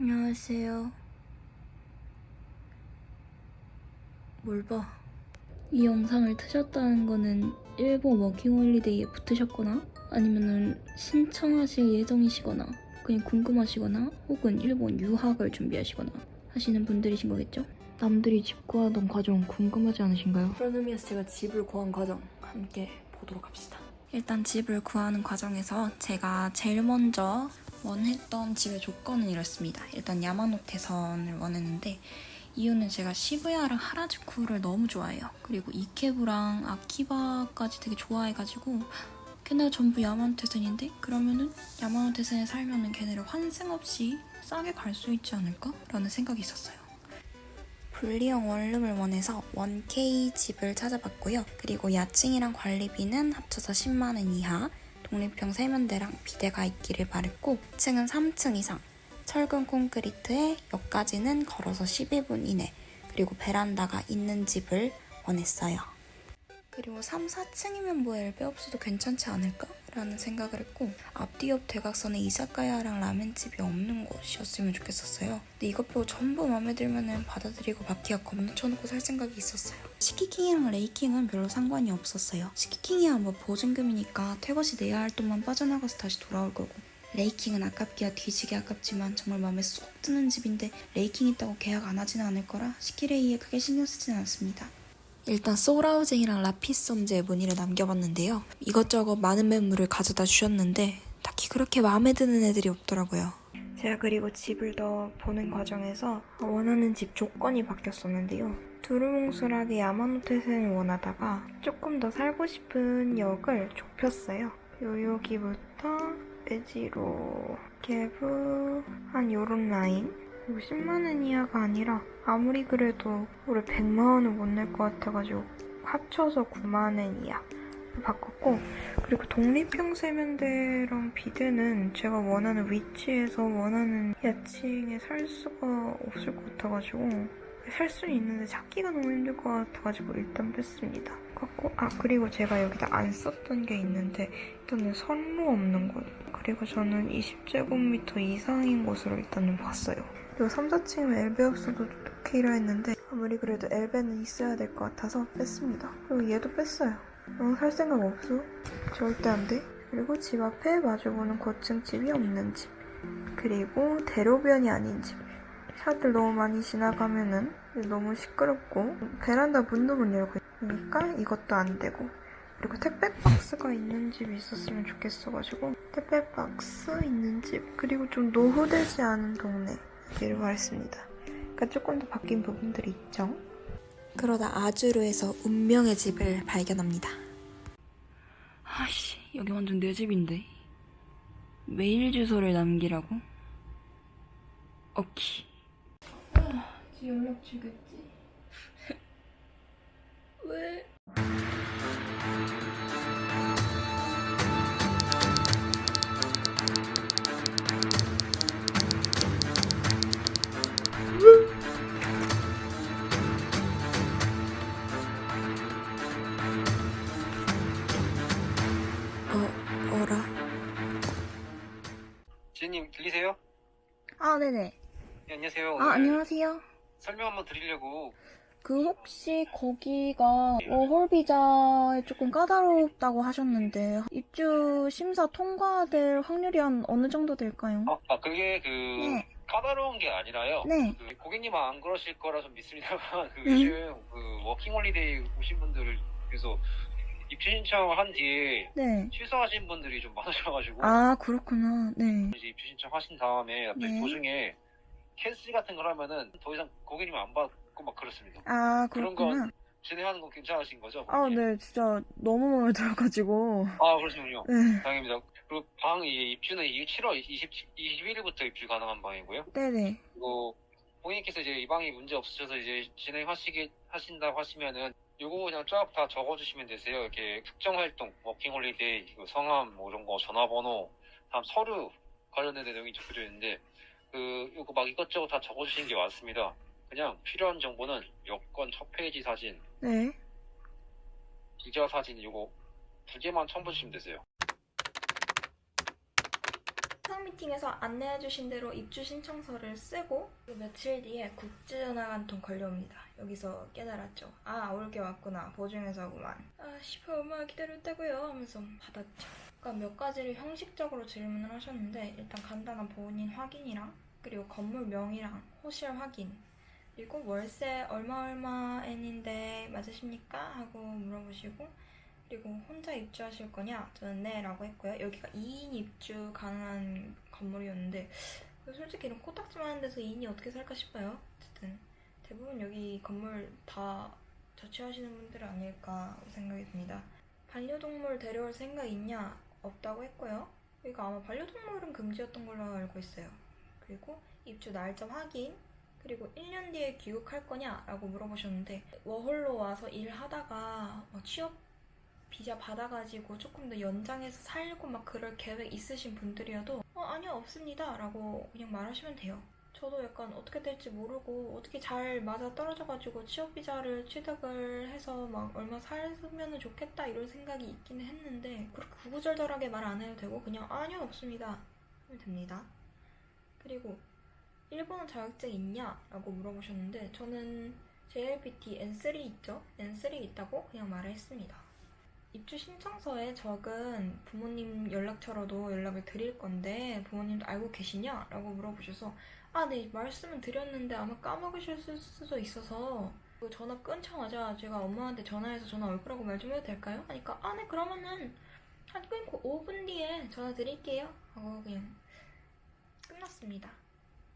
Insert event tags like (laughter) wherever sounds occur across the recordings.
안녕하세요. 뭘 봐? 이 영상을 트셨다는 거는 일본 워킹홀리데이에 붙으셨거나 아니면은 신청하실 예정이시거나 그냥 궁금하시거나 혹은 일본 유학을 준비하시거나 하시는 분들이신 거겠죠? 남들이 집 구하던 과정 궁금하지 않으신가요? 그런 의미에서 제가 집을 구한 과정 함께 보도록 합시다. 일단 집을 구하는 과정에서 제가 제일 먼저 원했던 집의 조건은 이렇습니다. 일단 야마노테선을 원했는데 이유는 제가 시부야랑 하라주쿠를 너무 좋아해요. 그리고 이케부랑 아키바까지 되게 좋아해가지고 걔네가 전부 야마노테선인데 그러면은 야마노테선에 살면은 걔네를 환승 없이 싸게 갈 수 있지 않을까? 라는 생각이 있었어요. 분리형 원룸을 원해서 1K 집을 찾아봤고요. 그리고 야층이랑 관리비는 합쳐서 10만원 이하, 독립형 세면대랑 비대가 있기를 바랬고 층은 3층 이상, 철근 콘크리트에 역까지는 걸어서 12분 이내, 그리고 베란다가 있는 집을 원했어요. 그리고 3, 4층이면 뭐 엘베 없어도 괜찮지 않을까? 라는 생각을 했고 앞뒤 옆 대각선에 이사카야랑 라멘집이 없는 곳이었으면 좋겠었어요. 근데 이것 빼고 전부 마음에 들면은 받아들이고 바퀴가 겁나 쳐놓고 살 생각이 있었어요. 시키킹이랑 레이킹은 별로 상관이 없었어요. 시키킹이야 뭐 보증금이니까 퇴거 시 내야 할 돈만 빠져나가서 다시 돌아올 거고 레이킹은 아깝기야 뒤지게 아깝지만 정말 마음에 쏙 드는 집인데 레이킹 있다고 계약 안 하지는 않을 거라 시키레이에 크게 신경 쓰진 않습니다. 일단 소라우쟁이랑 라피썸즈의 무늬를 남겨봤는데요. 이것저것 많은 매물을 가져다 주셨는데 딱히 그렇게 마음에 드는 애들이 없더라고요. 제가 그리고 집을 더 보는 과정에서 원하는 집 조건이 바뀌었었는데요. 두루뭉술하게 야마노테센을 원하다가 조금 더 살고 싶은 역을 좁혔어요. 요여기부터 에지로, 개부, 한 요런 라인. 그리고 10만원 이하가 아니라 아무리 그래도 올해 100만원을 못 낼 것 같아가지고 합쳐서 9만원 이하 바꿨고 그리고 독립형 세면대랑 비데는 제가 원하는 위치에서 원하는 야층에 살 수가 없을 것 같아가지고 살 수는 있는데 찾기가 너무 힘들 것 같아가지고 일단 뺐습니다. 갖고 아 그리고 제가 여기다 안 썼던 게 있는데 일단은 선로 없는 곳 그리고 저는 20제곱미터 이상인 곳으로 일단은 봤어요. 그리고 3, 4층이면 엘베 없어도 오케이라 했는데 아무리 그래도 엘베는 있어야 될 것 같아서 뺐습니다. 그리고 얘도 뺐어요. 어, 살 생각 없어. 절대 안 돼. 그리고 집 앞에 마주보는 고층 집이 없는 집. 그리고 대로변이 아닌 집. 차들 너무 많이 지나가면은 너무 시끄럽고 베란다 문도 못 열고 있으니까 이것도 안 되고 그리고 택배 박스가 있는 집이 있었으면 좋겠어가지고 택배 박스 있는 집 그리고 좀 노후되지 않은 동네 바랬습니다. 그러니까 조금 더 바뀐 부분들이 있죠. 그러다 아주르에서 운명의 집을 발견합니다. 아씨 여기 완전 내 집인데 메일 주소를 남기라고? 오케이. 지 연락 주겠지? (laughs) 왜? 네네. 네, 안녕하세요. 아, 오늘 안녕하세요. 설명 한번 드리려고 그 혹시 거기가 워홀 비자에 조금 까다롭다고 하셨는데 입주 심사 통과될 확률이 한 어느 정도 될까요? 아, 아, 그게 그 네. 까다로운 게 아니라요. 네. 그 고객님은 안 그러실 거라 좀 믿습니다만 그 네. 요즘 그 워킹 홀리데이 오신 분들을 그래서 입주 신청을 한 뒤에 네. 취소하신 분들이 좀 많으셔가지고 아, 그렇구나. 네. 이제 입주 신청하신 다음에 갑자기 네. 도중에 캔슬 같은 걸 하면은 더 이상 고객님 안 받고 막 그렇습니다. 아, 그런 그렇구나. 건 진행하는 건 괜찮으신 거죠? 아, 고객님? 네. 진짜 너무 마음에 들어가지고. 아 그러시군요. 네. 다행입니다. 그리고 방이 입주는 이 7월 20, 21일부터 입주 가능한 방이고요. 네네. 그리고 고객님께서 이제 이 방이 문제 없으셔서 이제 진행하시게 하신다고 하시면은 요거 그냥 쫙 다 적어주시면 되세요. 이렇게 특정 활동, 워킹 홀리데이, 그 성함, 뭐 이런 거, 전화번호, 다음 서류 관련된 내용이 적혀져 있는데 그 요거 막 이것저것 다 적어주신 게 맞습니다. 그냥 필요한 정보는 여권 첫 페이지 사진, 네. 비자 사진 요거 두 개만 첨부해주시면 되세요. 사전 미팅에서 안내해주신 대로 입주 신청서를 쓰고 그 며칠 뒤에 국제전화가 한 통 걸려옵니다. 여기서 깨달았죠. 아 올 게 왔구나 보증회사구만. 아 씨발 얼마나 기다렸다고요 하면서 받았죠. 그러니까 몇 가지를 형식적으로 질문을 하셨는데 일단 간단한 본인 확인이랑 그리고 건물 명의랑 호실 확인 그리고 월세 얼마 얼마엔인데 맞으십니까? 하고 물어보시고 그리고 혼자 입주하실 거냐? 저는 네 라고 했고요. 여기가 2인 입주 가능한 건물이었는데 솔직히 이런 코딱지 많은 데서 2인이 어떻게 살까 싶어요. 어쨌든 대부분 여기 건물 다 자취하시는 분들 아닐까 생각이 듭니다. 반려동물 데려올 생각 있냐? 없다고 했고요. 여기가 아마 반려동물은 금지였던 걸로 알고 있어요. 그리고 입주 날짜 확인 그리고 1년 뒤에 귀국할 거냐라고 물어보셨는데 워홀로 와서 일하다가 뭐 취업 비자 받아가지고 조금 더 연장해서 살고 막 그럴 계획 있으신 분들이어도 어 아니요 없습니다 라고 그냥 말하시면 돼요 저도 약간 어떻게 될지 모르고 어떻게 잘 맞아 떨어져가지고 취업 비자를 취득을 해서 막 얼마 살면 좋겠다 이런 생각이 있기는 했는데 그렇게 구구절절하게 말 안 해도 되고 그냥 아니요 없습니다 하면 됩니다 그리고 일본어 자격증 있냐? 라고 물어보셨는데 저는 JLPT N3 있죠? N3 있다고 그냥 말을 했습니다. 입주 신청서에 적은 부모님 연락처로도 연락을 드릴 건데 부모님도 알고 계시냐? 라고 물어보셔서 아, 네, 말씀은 드렸는데 아마 까먹으셨을 수도 있어서 그 전화 끊자마자 제가 엄마한테 전화해서 전화 올 거라고 말 좀 해도 될까요? 하니까 아, 네, 그러면은 한 끊고 5분 뒤에 전화 드릴게요. 하고 그냥 끝났습니다.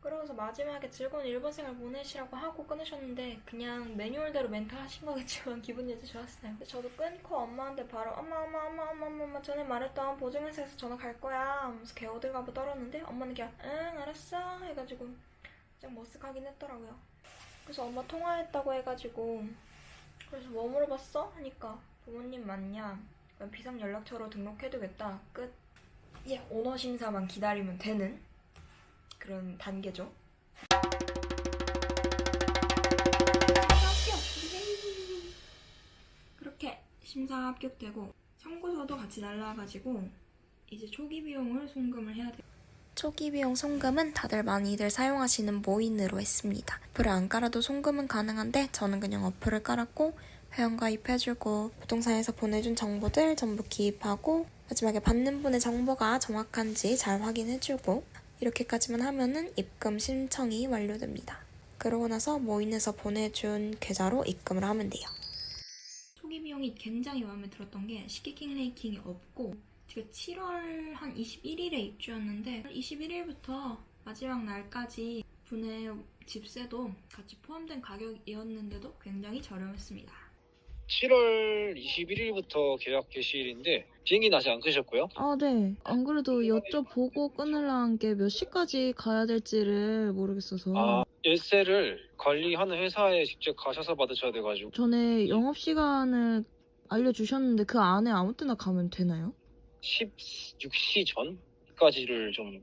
그러고서 마지막에 즐거운 일본 생활 보내시라고 하고 끊으셨는데 그냥 매뉴얼대로 멘트 하신 거겠지만 (laughs) 기분이 아주 좋았어요. 근데 저도 끊고 엄마한테 바로 엄마 엄마 엄마 엄마 엄마, 엄마 전에 말했던 보증회사에서 전화 갈 거야 하면서 개어들가부 떨었는데 엄마는 그냥 응 알았어 해가지고 좀 머쓱하긴 했더라고요. 그래서 엄마 통화했다고 해가지고 그래서 뭐 물어봤어? 하니까 부모님 맞냐? 비상 연락처로 등록해두겠다. 끝. 이제 오너 심사만 기다리면 되는 그런 단계죠. 합격! 그렇게 심사 합격되고 청구서도 같이 날라와가지고 이제 초기 비용을 송금을 해야 돼요. 초기 비용 송금은 다들 많이들 사용하시는 모인으로 했습니다. 어플을 안 깔아도 송금은 가능한데 저는 그냥 어플을 깔았고 회원가입해주고 부동산에서 보내준 정보들 전부 기입하고 마지막에 받는 분의 정보가 정확한지 잘 확인해주고 이렇게까지만 하면은 입금 신청이 완료됩니다. 그러고 나서 모인에서 보내준 계좌로 입금을 하면 돼요. 초기 비용이 굉장히 마음에 들었던 게 시키킹 레이킹이 없고 제가 7월 한 21일에 입주였는데 21일부터 마지막 날까지 분의 집세도 같이 포함된 가격이었는데도 굉장히 저렴했습니다. 7월 21일부터 계약 개시일인데 비행기 는 아직 안 끄셨고요. 아, 네. 안 그래도 여쭤보고 끊으려는 게 몇 시까지 가야 될지를 모르겠어서. 아 열쇠를 관리하는 회사에 직접 가셔서 받으셔야 돼가지고 전에 영업 시간을 알려주셨는데 그 안에 아무 때나 가면 되나요? 16시 전까지를 좀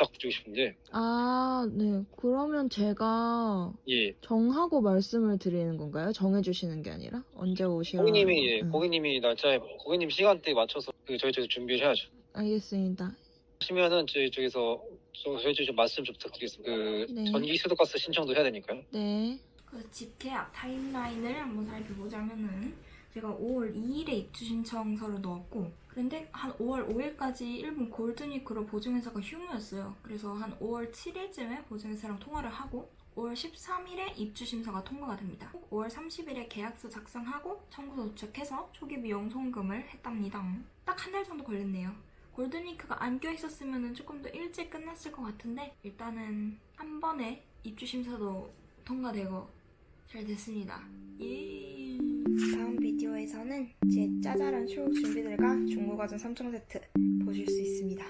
부탁드리고 싶은데 아, 네. 그러면 제가 예 정하고 말씀을 드리는 건가요? 정해주시는 게 아니라? 언제 오시라고? 고객님이 예, 응. 고객님이 날짜에 고객님 시간대에 맞춰서 그 저희 쪽에서 준비를 해야죠. 알겠습니다. 하시면은 저희 쪽에서 좀 저희 쪽에 좀 말씀 좀 부탁드리겠습니다. 그 네. 전기 수도가스 신청도 해야 되니까요. 네. 그 집 계약 타임라인을 한번 살펴보자면은 제가 5월 2일에 입주 신청서를 넣었고 그런데 한 5월 5일까지 일본 골든위크로 보증회사가 휴무였어요. 그래서 한 5월 7일쯤에 보증회사랑 통화를 하고 5월 13일에 입주 심사가 통과가 됩니다. 5월 30일에 계약서 작성하고 청구서 도착해서 초기 비용 송금을 했답니다. 딱 한 달 정도 걸렸네요. 골든위크가 안 껴있었으면 조금 더 일찍 끝났을 것 같은데 일단은 한 번에 입주 심사도 통과되고 잘 됐습니다. 예. 다음 비디오에서는 제 짜잘한 쇼 준비들과 중고과정 3종 세트 보실 수 있습니다.